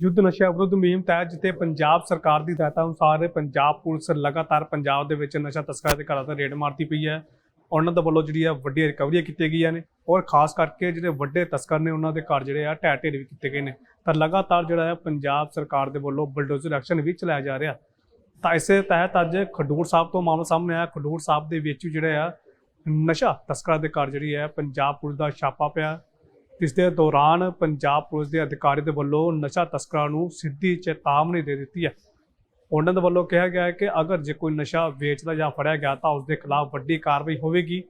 ਯੁੱਧ ਨਸ਼ਾ ਵਿਰੁੱਧ ਮੁਹਿੰਮ ਤਹਿਤ ਜਿੱਥੇ ਪੰਜਾਬ ਸਰਕਾਰ ਦੀ ਹਦਾਇਤਾਂ ਅਨੁਸਾਰ ਪੰਜਾਬ ਪੁਲਿਸ ਲਗਾਤਾਰ ਪੰਜਾਬ ਦੇ ਵਿੱਚ ਨਸ਼ਾ ਤਸਕਰਾਂ ਦੇ ਘਰਾਂ ਤੇ ਰੇਡ ਮਾਰਦੀ ਪਈ ਹੈ। ਉਹਨਾਂ ਦੇ ਵੱਲੋਂ ਜਿਹੜੀ ਆ ਵੱਡੀਆਂ ਰਿਕਵਰੀਆਂ ਕੀਤੀਆਂ ਗਈਆਂ ਨੇ ਔਰ ਖਾਸ ਕਰਕੇ ਜਿਹੜੇ ਵੱਡੇ ਤਸਕਰ ਨੇ ਉਹਨਾਂ ਦੇ ਘਰ ਜਿਹੜੇ ਆ ਢਹਿ ਢੇਰ ਵੀ ਕੀਤੇ ਗਏ ਨੇ। ਤਾਂ ਲਗਾਤਾਰ ਜਿਹੜਾ ਹੈ ਪੰਜਾਬ ਸਰਕਾਰ ਦੇ ਵੱਲੋਂ ਬਲਡੋਜ਼ਰ ਐਕਸ਼ਨ ਵੀ ਚਲਾਇਆ ਜਾ ਰਿਹਾ। ਤਾਂ ਇਸੇ ਤਹਿਤ ਅੱਜ ਖਡੂਰ ਸਾਹਿਬ ਤੋਂ ਮਾਮਲਾ ਸਾਹਮਣੇ ਆਇਆ। ਖਡੂਰ ਸਾਹਿਬ ਦੇ ਵਿੱਚ ਜਿਹੜਾ ਆ ਨਸ਼ਾ ਤਸਕਰਾਂ ਦੇ ਘਰ ਜਿਹੜੀ ਹੈ ਪੰਜਾਬ ਪੁਲਿਸ ਦਾ ਛਾਪਾ ਪਿਆ। ਇਸ ਦੇ ਦੌਰਾਨ ਪੰਜਾਬ ਪੁਲਿਸ ਦੇ ਅਧਿਕਾਰੀ ਦੇ ਵੱਲੋਂ ਨਸ਼ਾ ਤਸਕਰਾਂ ਨੂੰ ਸਿੱਧੀ ਚੇਤਾਵਨੀ ਦੇ ਦਿੱਤੀ ਹੈ। ਉਹਨਾਂ ਦੇ ਵੱਲੋਂ ਕਿਹਾ ਗਿਆ ਹੈ ਕਿ ਅਗਰ ਜੇ ਕੋਈ ਨਸ਼ਾ ਵੇਚਦਾ ਜਾਂ ਫੜਿਆ ਗਿਆ ਤਾਂ ਉਸ ਦੇ ਖਿਲਾਫ ਵੱਡੀ ਕਾਰਵਾਈ ਹੋਵੇਗੀ।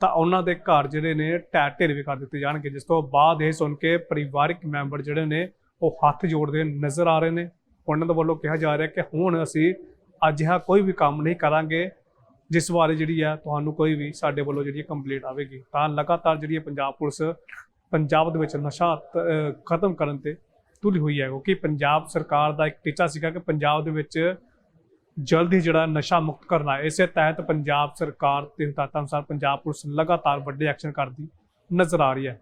ਤਾਂ ਉਹਨਾਂ ਦੇ ਘਰ ਜਿਹੜੇ ਨੇ ਢਹਿ ਢੇਰ ਵੀ ਕਰ ਦਿੱਤੇ ਜਾਣਗੇ। ਜਿਸ ਤੋਂ ਬਾਅਦ ਇਹ ਸੁਣ ਕੇ ਪਰਿਵਾਰਕ ਮੈਂਬਰ ਜਿਹੜੇ ਨੇ ਉਹ ਹੱਥ ਜੋੜਦੇ ਨਜ਼ਰ ਆ ਰਹੇ ਨੇ। ਉਹਨਾਂ ਦੇ ਵੱਲੋਂ ਕਿਹਾ ਜਾ ਰਿਹਾ ਕਿ ਹੁਣ ਅਸੀਂ ਅਜਿਹਾ ਕੋਈ ਵੀ ਕੰਮ ਨਹੀਂ ਕਰਾਂਗੇ। ਜਿਸ ਬਾਰੇ ਜਿਹੜੀ ਹੈ ਤੁਹਾਨੂੰ ਕੋਈ ਵੀ ਸਾਡੇ ਵੱਲੋਂ ਜਿਹੜੀ ਕੰਪਲੀਟ ਆਵੇਗੀ ਤਾਂ ਲਗਾਤਾਰ ਜਿਹੜੀ ਹੈ ਪੰਜਾਬ ਪੁਲਿਸ ਪੰਜਾਬ ਦੇ ਵਿੱਚ ਨਸ਼ਾ ਤ- ਖਤਮ ਕਰਨ ਤੇ ਤੁਲੀ ਹੋਈ ਹੈ। ਕਿਉਂਕਿ ਪੰਜਾਬ ਸਰਕਾਰ ਦਾ ਇੱਕ ਟੀਚਾ ਸੀਗਾ ਕਿ ਪੰਜਾਬ ਦੇ ਵਿੱਚ ਜਲਦ ਹੀ ਜਿਹੜਾ ਨਸ਼ਾ ਮੁਕਤ ਕਰਨਾ ਹੈ ਇਸੇ ਤਹਿਤ ਪੰਜਾਬ ਸਰਕਾਰ ਦੇ ਹਦਾਇਤਾਂ ਅਨੁਸਾਰ ਪੰਜਾਬ ਪੁਲਿਸ ਲਗਾਤਾਰ ਵੱਡੇ ਐਕਸ਼ਨ ਕਰਦੀ ਨਜ਼ਰ ਆ ਰਹੀ ਹੈ।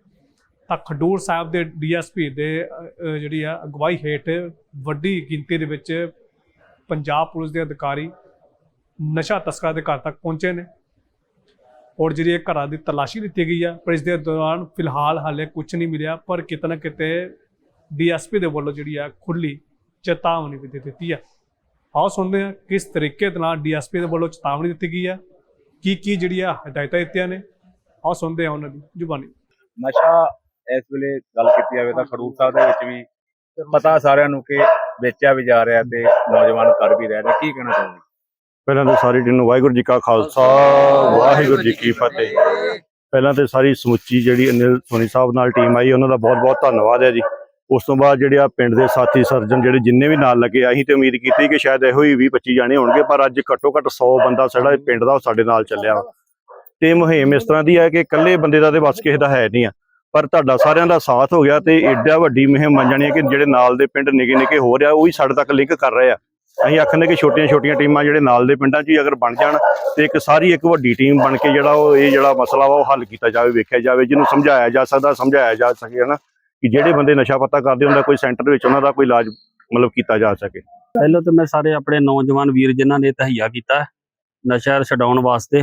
ਤਾਂ ਖਡੂਰ ਸਾਹਿਬ ਦੇ ਡੀਐਸਪੀ ਦੇ ਅਹ, ਅਹ, ਜਿਹੜੀ ਆ ਅਗਵਾਈ ਹੇਠ ਵੱਡੀ ਗਿਣਤੀ ਦੇ ਵਿੱਚ ਪੰਜਾਬ ਪੁਲਿਸ ਦੇ ਅਧਿਕਾਰੀ ਨਸ਼ਾ ਤਸਕਰਾਂ ਦੇ ਘਰ ਤੱਕ ਪਹੁੰਚੇ ਨੇ। ਔਰ ਜਿਹੜੀ ਇਹ ਘਰਾਂ ਦੀ ਤਲਾਸ਼ੀ ਦਿੱਤੀ ਗਈ ਆ, ਪਰ ਇਸ ਦੇ ਦੌਰਾਨ ਫਿਲਹਾਲ ਹਾਲੇ ਕੁਝ ਨਹੀਂ ਮਿਲਿਆ, ਪਰ ਕਿਤੇ ਨਾ ਕਿਤੇ ਡੀਐਸਪੀ ਦੇ ਵੱਲੋਂ ਜਿਹੜੀ ਆ ਖੁੱਲੀ ਚੇਤਾਵਨੀ ਵੀ ਦੇ ਦਿੱਤੀ ਆ। ਆਓ ਸੁਣਦੇ ਹਾਂ ਕਿਸ ਤਰੀਕੇ ਦੇ ਨਾਲ ਡੀਐਸਪੀ ਦੇ ਵੱਲੋਂ ਚੇਤਾਵਨੀ ਦਿੱਤੀ ਗਈ ਆ ਕੀ ਕੀ ਜਿਹੜੀ ਆ ਹਦਾਇਤਾਂ ਦਿੱਤੀਆਂ ਨੇ। ਆਓ ਸੁਣਦੇ ਹਾਂ ਉਹਨਾਂ ਦੀ ਜ਼ੁਬਾਨੀ। ਨਸ਼ਾ ਇਸ ਵੇਲੇ ਗੱਲ ਕੀਤੀ ਜਾਵੇ ਤਾਂ ਖਡੂਰ ਸਾਹਿਬ ਦੇ ਵਿੱਚ ਵੀ ਪਤਾ ਸਾਰਿਆਂ ਨੂੰ ਕਿ ਵੇਚਿਆ ਵੀ ਜਾ ਰਿਹਾ ਤੇ ਨੌਜਵਾਨ ਕਰ ਵੀ ਰਹੇ ਨੇ, ਕੀ ਕਹਿਣਾ ਚਾਹੁੰਦੇ ਪਹਿਲਾਂ ਤੇ ਸਾਰੀ ਟੀਮ ਨੂੰ ਵਾਹਿਗੁਰੂ ਜੀ ਕਾ ਖਾਲਸਾ, ਵਾਹਿਗੁਰੂ ਜੀ ਕੀ ਫਤਿਹ। ਪਹਿਲਾਂ ਤੇ ਸਾਰੀ ਸਮੁੱਚੀ ਜਿਹੜੀ ਅਨਿਲ ਸੋਨੀ ਸਾਹਿਬ ਨਾਲ ਟੀਮ ਆਈ, ਉਹਨਾਂ ਦਾ ਬਹੁਤ ਬਹੁਤ ਧੰਨਵਾਦ ਹੈ ਜੀ। ਉਸ ਤੋਂ ਬਾਅਦ ਜਿਹੜੇ ਆ ਪਿੰਡ ਦੇ ਸਾਥੀ ਸਰਜਨ ਜਿਹੜੇ ਜਿੰਨੇ ਵੀ ਨਾਲ ਲੱਗੇ, ਅਸੀਂ ਤੇ ਉਮੀਦ ਕੀਤੀ ਕਿ ਸ਼ਾਇਦ ਇਹੋ ਹੀ 20 25 ਜਾਣੇ ਹੋਣਗੇ, ਪਰ ਅੱਜ ਘੱਟੋ ਘੱਟ 100 ਬੰਦਾ ਸਾਡਾ ਪਿੰਡ ਦਾ ਉਹ ਸਾਡੇ ਨਾਲ ਚੱਲਿਆ। ਵਾ। ਤੇ ਮੁਹਿੰਮ ਇਸ ਤਰ੍ਹਾਂ ਦੀ ਹੈ ਕਿ ਇਕੱਲੇ ਬੰਦੇ ਦਾ ਤੇ ਬਸ ਕਿਸੇ ਦਾ ਹੈ ਨਹੀਂ ਆ, ਪਰ ਤੁਹਾਡਾ ਸਾਰਿਆਂ ਦਾ ਸਾਥ ਹੋ ਗਿਆ ਤੇ ਏਡਾ ਵੱਡੀ ਮੁਹਿੰਮ ਮੰਨ ਜਾਣੀ ਹੈ ਕਿ ਜਿਹੜੇ ਨਾਲ ਦੇ ਪਿੰਡ ਨਿੱਕੇ ਨਿੱਕੇ ਹੋ ਰਿਹਾ, ਉਹ ਵੀ ਸਾਡੇ ਤੱਕ ਲਿੰਕ ਕਰ ਰਹੇ ਆ। ਅਸੀਂ ਆਖਦੇ ਕਿ ਛੋਟੀਆਂ ਛੋਟੀਆਂ ਟੀਮਾਂ ਜਿਹੜੇ ਨਾਲ ਦੇ ਪਿੰਡਾਂ 'ਚ ਹੀ ਅਗਰ ਬਣ ਜਾਣ ਤੇ ਇੱਕ ਸਾਰੀ ਇੱਕ ਵੱਡੀ ਟੀਮ ਬਣ ਕੇ ਜਿਹੜਾ ਉਹ ਇਹ ਜਿਹੜਾ ਮਸਲਾ ਵਾ ਉਹ ਹੱਲ ਕੀਤਾ ਜਾਵੇ, ਵੇਖਿਆ ਜਾਵੇ, ਜਿਹਨੂੰ ਸਮਝਾਇਆ ਜਾ ਸਕਦਾ, ਸਮਝਾਇਆ ਜਾ ਸਕੇ, ਹਨਾ? ਕਿ ਜਿਹੜੇ ਬੰਦੇ ਨਸ਼ਾ ਪੱਤਾ ਕਰਦੇ ਹੁੰਦਾ, ਕੋਈ ਸੈਂਟਰ ਵਿੱਚ ਉਹਨਾਂ ਦਾ ਕੋਈ ਇਲਾਜ ਮਤਲਬ ਕੀਤਾ ਜਾ ਸਕੇ। ਪਹਿਲਾਂ ਤਾਂ ਮੈਂ ਸਾਰੇ ਆਪਣੇ ਨੌਜਵਾਨ ਵੀਰ ਜਿਨ੍ਹਾਂ ਨੇ ਤਹਈਆ ਕੀਤਾ ਨਸ਼ਾ ਛਡਾਉਣ ਵਾਸਤੇ,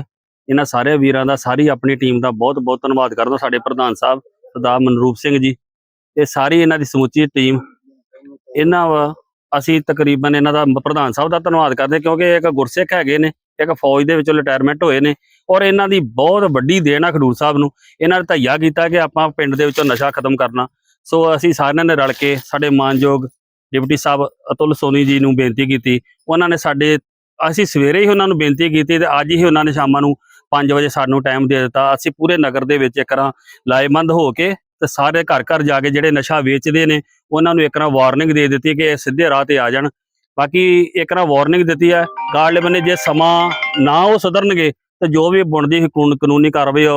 ਇਹਨਾਂ ਸਾਰੇ ਵੀਰਾਂ ਦਾ ਸਾਰੀ ਆਪਣੀ ਟੀਮ ਦਾ ਬਹੁਤ ਬਹੁਤ ਧੰਨਵਾਦ ਕਰਦਾ, ਸਾਡੇ ਪ੍ਰਧਾਨ ਸਾਹਿਬ ਸਰਦਾਰ ਮਨਰੂਪ ਸਿੰਘ ਜੀ, ਇਹ ਸਾਰੀ ਇਹਨਾਂ ਦੀ ਸਮੁੱਚੀ ਟੀਮ, ਇਹਨਾਂ ਵਾ- ਅਸੀਂ ਤਕਰੀਬਨ ਇਹਨਾਂ ਦਾ ਪ੍ਰਧਾਨ ਸਾਹਿਬ ਦਾ ਧੰਨਵਾਦ ਕਰਦੇ ਕਿਉਂਕਿ ਇੱਕ ਗੁਰਸਿੱਖ ਹੈਗੇ ਨੇ, ਇੱਕ ਫੌਜ ਦੇ ਵਿੱਚੋਂ ਰਿਟਾਇਰਮੈਂਟ ਹੋਏ ਨੇ ਔਰ ਇਹਨਾਂ ਦੀ ਬਹੁਤ ਵੱਡੀ ਦੇਣ ਆ ਖਡੂਰ ਸਾਹਿਬ ਨੂੰ। ਇਹਨਾਂ ਨੇ ਧਈਆ ਕੀਤਾ ਕਿ ਆਪਾਂ ਪਿੰਡ ਦੇ ਵਿੱਚੋਂ ਨਸ਼ਾ ਖਤਮ ਕਰਨਾ। ਸੋ ਅਸੀਂ ਸਾਰਿਆਂ ਨੇ ਰਲ ਕੇ ਸਾਡੇ ਮਾਨਯੋਗ ਡਿਪਟੀ ਸਾਹਿਬ ਅਤੁਲ ਸੋਨੀ ਜੀ ਨੂੰ ਬੇਨਤੀ ਕੀਤੀ। ਉਹਨਾਂ ਨੇ ਸਾਡੇ, ਅਸੀਂ ਸਵੇਰੇ ਹੀ ਉਹਨਾਂ ਨੂੰ ਬੇਨਤੀ ਕੀਤੀ ਤੇ ਅੱਜ ਹੀ ਉਹਨਾਂ ਨੇ ਸ਼ਾਮਾਂ ਨੂੰ 5 ਵਜੇ ਸਾਨੂੰ ਟਾਈਮ ਦੇ ਦਿੱਤਾ। ਅਸੀਂ ਪੂਰੇ ਨਗਰ ਦੇ ਵਿੱਚ ਇੱਕ ਇੱਕਰਾਂ ਲਾਇਮੰਦ ਹੋ ਕੇ ਤੇ ਸਾਰੇ ਘਰ ਘਰ ਜਾ ਕੇ ਜਿਹੜੇ ਨਸ਼ਾ ਵੇਚਦੇ ਨੇ ਉਹਨਾਂ ਨੂੰ ਇੱਕਰਾਂ ਵਾਰਨਿੰਗ ਦੇ ਦਿੱਤੀ ਕਿ ਇਹ ਸਿੱਧੇ ਰਾਹ ਤੇ ਆ ਜਾਣ। ਬਾਕੀ ਇੱਕਰਾਂ ਵਾਰਨਿੰਗ ਦਿੱਤੀ ਹੈ ਗਾਰਡ ਬੰਨੇ ਜੇ ਸਮਾਂ ਨਾ ਉਹ ਸੁਧਰਨਗੇ ਤੇ ਜੋ ਵੀ ਬਣਦੀ ਕਾਨੂੰਨ- ਕਾਨੂੰਨੀ ਕਾਰਵਾਈ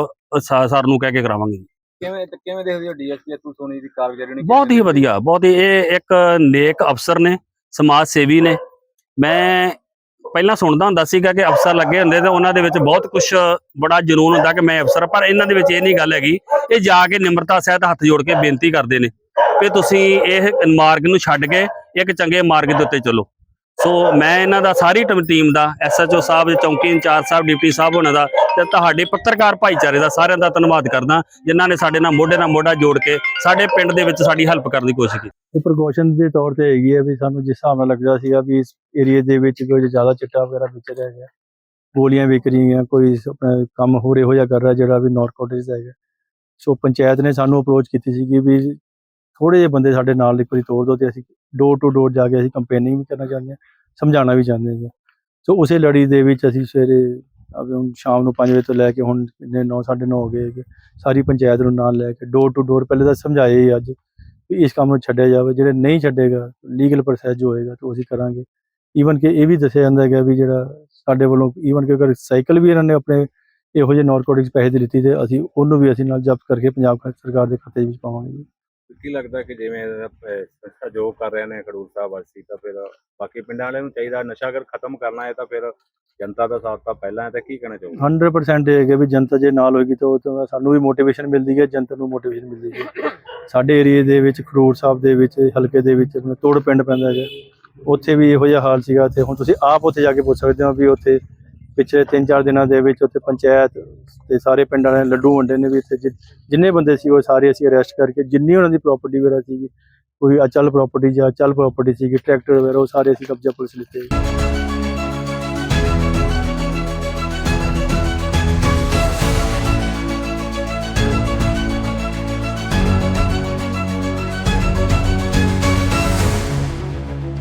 ਸਰ ਨੂੰ ਕਹਿ ਕੇ ਕਰਾਵਾਂਗੇ ਕਿਵੇਂ ਤੇ ਕਿਵੇਂ ਦੇਖਦੇ ਹੋ ਡੀਐਸਪੀ ਅਤੁਲ ਸੋਨੀ ਦੀ ਕਾਰਗੁਜ਼ਾਰੀ ਨੂੰ? ਬਹੁਤ ਹੀ ਵਧੀਆ ਬਹੁਤ ਹੀ ਇਹ ਇੱਕ ਨੇਕ ਅਫਸਰ ਨੇ ਸਮਾਜ ਸੇਵੀ ਨੇ। ਮੈਂ ਪਹਿਲਾਂ ਸੁਣਦਾ ਹੁੰਦਾ ਸੀਗਾ ਕਿ ਅਫਸਰ ਲੱਗੇ ਹੁੰਦੇ ਤੇ ਉਹਨਾਂ ਦੇ ਵਿੱਚ ਬਹੁਤ ਕੁਝ ਬੜਾ ਜਨੂਨ ਹੁੰਦਾ ਕਿ ਮੈਂ ਅਫਸਰ ਪਰ ਇਹਨਾਂ ਦੇ ਵਿੱਚ ਇਹ ਨਹੀਂ ਗੱਲ ਹੈਗੀ, ਇਹ ਜਾ ਕੇ ਨਿਮਰਤਾ ਸਹਿਤ ਹੱਥ ਜੋੜ ਕੇ ਬੇਨਤੀ ਕਰਦੇ ਨੇ ਕਿ ਤੁਸੀਂ ਇਹ ਮਾਰਗ ਨੂੰ ਛੱਡ ਕੇ ਇੱਕ ਚੰਗੇ ਮਾਰਗ ਦੇ ਉੱਤੇ ਚੱਲੋ। ਸੋ ਮੈਂ ਇਹਨਾਂ ਦਾ ਸਾਰੀ ਟੀਮ ਦਾ ਐਸਐਚਓ ਸਾਹਿਬ ਚੌਂਕੀ ਇੰਚਾਰਜ ਸਾਹਿਬ ਡਿਪਟੀ ਸਾਹਿਬ ਉਹਨਾਂ ਦਾ ਤੇ ਤੁਹਾਡੇ ਪੱਤਰਕਾਰ ਭਾਈਚਾਰੇ ਦਾ ਸਾਰਿਆਂ ਦਾ ਧੰਨਵਾਦ ਕਰਦਾ, ਜਿਨ੍ਹਾਂ ਨੇ ਸਾਡੇ ਨਾਲ ਮੋਢੇ ਨਾਲ ਮੋਢਾ ਜੋੜ ਕੇ ਸਾਡੇ ਪਿੰਡ ਦੇ ਵਿੱਚ ਸਾਡੀ ਹੈਲਪ ਕਰਨ ਦੀ ਕੋਸ਼ਿਸ਼ ਕੀਤੀ। ਇਹ ਪ੍ਰੀਕਾਸ਼ਨ ਦੇ ਤੌਰ ਤੇ ਹੈਗੀ ਹੈ ਵੀ ਸਾਨੂੰ ਜਿਸ ਹਿਸਾਬ ਨਾਲ ਲੱਗਦਾ ਸੀਗਾ ਵੀ ਇਸ ਏਰੀਆ ਦੇ ਵਿੱਚ ਕੋਈ ਜ਼ਿਆਦਾ ਚਿੱਟਾ ਵਗੈਰਾ ਵਿਚ ਰਿਹਾ ਗਿਆ, ਗੋਲੀਆਂ ਵਿਕ ਰਹੀਆਂ, ਕੋਈ ਆਪਣਾ ਕੰਮ ਹੋਰ ਇਹੋ ਜਿਹਾ ਕਰ ਰਿਹਾ ਜਿਹੜਾ ਵੀ ਨਾਰਕੋਟਿਕਸ ਹੈਗਾ। ਸੋ ਪੰਚਾਇਤ ਨੇ ਸਾਨੂੰ ਅਪਰੋਚ ਕੀਤੀ ਸੀਗੀ ਵੀ ਥੋੜੇ ਜਿਹੇ ਬੰਦੇ ਸਾਡੇ ਨਾਲ ਇੱਕ ਵਾਰੀ ਤੋੜ ਦੋ ਤੇ ਅਸੀਂ ਡੋਰ ਟੂ ਡੋਰ ਜਾ ਕੇ ਅਸੀਂ ਕੰਪੇਨਿੰਗ ਵੀ ਕਰਨਾ ਚਾਹੁੰਦੇ ਹਾਂ, ਸਮਝਾਉਣਾ ਵੀ ਚਾਹੁੰਦੇ ਹਾਂ ਸੋ ਉਸੇ ਲੜੀ ਦੇ ਵਿੱਚ ਅਸੀਂ ਸਵੇਰੇ ਹੁਣ ਸ਼ਾਮ ਨੂੰ 5 ਵਜੇ ਤੋਂ ਲੈ ਕੇ ਹੁਣ ਕਿੰਨੇ 9 9:30 ਹੋ ਗਏ ਹੈਗੇ। ਸਾਰੀ ਪੰਚਾਇਤ ਨੂੰ ਨਾਲ ਲੈ ਕੇ ਡੋਰ ਟੂ ਡੋਰ ਪਹਿਲੇ ਤਾਂ ਸਮਝਾਏ ਹੀ ਅੱਜ ਵੀ ਇਸ ਕੰਮ ਨੂੰ ਛੱਡਿਆ ਜਾਵੇ, ਜਿਹੜੇ ਨਹੀਂ ਛੱਡੇਗਾ ਲੀਗਲ ਪ੍ਰੋਸੈਸ ਜੋ ਹੋਏਗਾ ਤਾਂ ਉਹ ਅਸੀਂ ਕਰਾਂਗੇ ਈਵਨ ਕਿ ਇਹ ਵੀ ਦੱਸਿਆ ਜਾਂਦਾ ਹੈਗਾ ਵੀ ਜਿਹੜਾ ਸਾਡੇ ਵੱਲੋਂ ਈਵਨ ਕਿ ਅਗਰ ਸਾਈਕਲ ਵੀ ਇਹਨਾਂ ਨੇ ਆਪਣੇ ਇਹੋ ਜਿਹੇ ਨਾਰਕੋਟਿਕਸ ਪੈਸੇ ਦੀ ਦਿੱਤੀ ਤੇ ਅਸੀਂ ਉਹਨੂੰ ਵੀ ਅਸੀਂ ਨਾਲ ਜ਼ਬਤ ਕਰਕੇ ਪੰਜਾਬ ਸਰਕਾਰ ਦੇ ਖਾਤੇ ਵਿੱਚ ਪਾਵਾਂਗੇ ਕੀ ਲੱਗਦਾ ਕਿ ਜਿਵੇਂ ਅਹ, ਸਹਿਯੋਗ ਕਰ ਰਹੇ ਨੇ ਖਡੂਰ ਸਾਹਿਬ ਵਾਸੀ ਤਾਂ ਫਿਰ ਬਾਕੀ ਪਿੰਡਾਂ ਵਾਲਿਆਂ ਨੂੰ ਚਾਹੀਦਾ ਨਸ਼ਾ ਅਗਰ ਖਤਮ ਕਰਨਾ ਹੈ ਤਾਂ ਫਿਰ ਜਨਤਾ ਦਾ ਸਾਥ ਤਾਂ ਪਹਿਲਾਂ ਹੈ ਤਾਂ ਕੀ ਕਹਿਣਾ ਚਾਹੋਗੇ? 100% ਇਹ ਹੈਗਾ ਵੀ ਜਨਤਾ ਜੇ ਨਾਲ ਹੋਏਗੀ ਤਾਂ ਉਹ ਤਾਂ ਸਾਨੂੰ ਵੀ ਮੋਟੀਵੇਸ਼ਨ ਮਿਲਦੀ ਹੈ ਜਨਤਾ ਨੂੰ ਮੋਟੀਵੇਸ਼ਨ ਮਿਲਦੀ ਹੈ। ਸਾਡੇ ਏਰੀਏ ਦੇ ਵਿੱਚ ਖਡੂਰ ਸਾਹਿਬ ਦੇ ਵਿੱਚ ਹਲਕੇ ਦੇ ਵਿੱਚ ਤੋੜ ਪਿੰਡ ਪੈਂਦਾ ਹੈ ਉੱਥੇ ਵੀ ਇਹੋ ਜਿਹਾ ਹਾਲ ਸੀਗਾ ਤੇ ਹੁਣ ਤੁਸੀਂ ਆਪ ਉੱਥੇ ਜਾ ਕੇ ਪੁੱਛ ਸਕਦੇ ਹੋ ਵੀ ਉੱਥੇ ਪਿਛਲੇ 3-4 ਦਿਨਾਂ ਦੇ ਵਿੱਚ ਉੱਥੇ ਪੰਚਾਇਤ ਤੇ ਸਾਰੇ ਪਿੰਡਾਂ ਨੇ ਲੱਡੂ ਵੰਡੇ ਨੇ ਵੀ ਇੱਥੇ ਜਿ- ਜਿੰਨੇ ਬੰਦੇ ਸੀ ਉਹ ਸਾਰੇ ਅਸੀਂ ਅਰੈਸਟ ਕਰਕੇ ਜਿੰਨੀ ਉਹਨਾਂ ਦੀ ਪ੍ਰਾਪਰਟੀ ਵਗੈਰਾ ਸੀਗੀ, ਕੋਈ ਅਚਲ ਪ੍ਰਾਪਰਟੀ ਜਾਂ ਅਚਲ ਪ੍ਰਾਪਰਟੀ ਸੀਗੀ ਟਰੈਕਟਰ ਵਗੈਰਾ ਉਹ ਸਾਰੇ ਅਸੀਂ ਕਬਜ਼ਾ ਪੁਲਿਸ ਲਿੱਤੇ।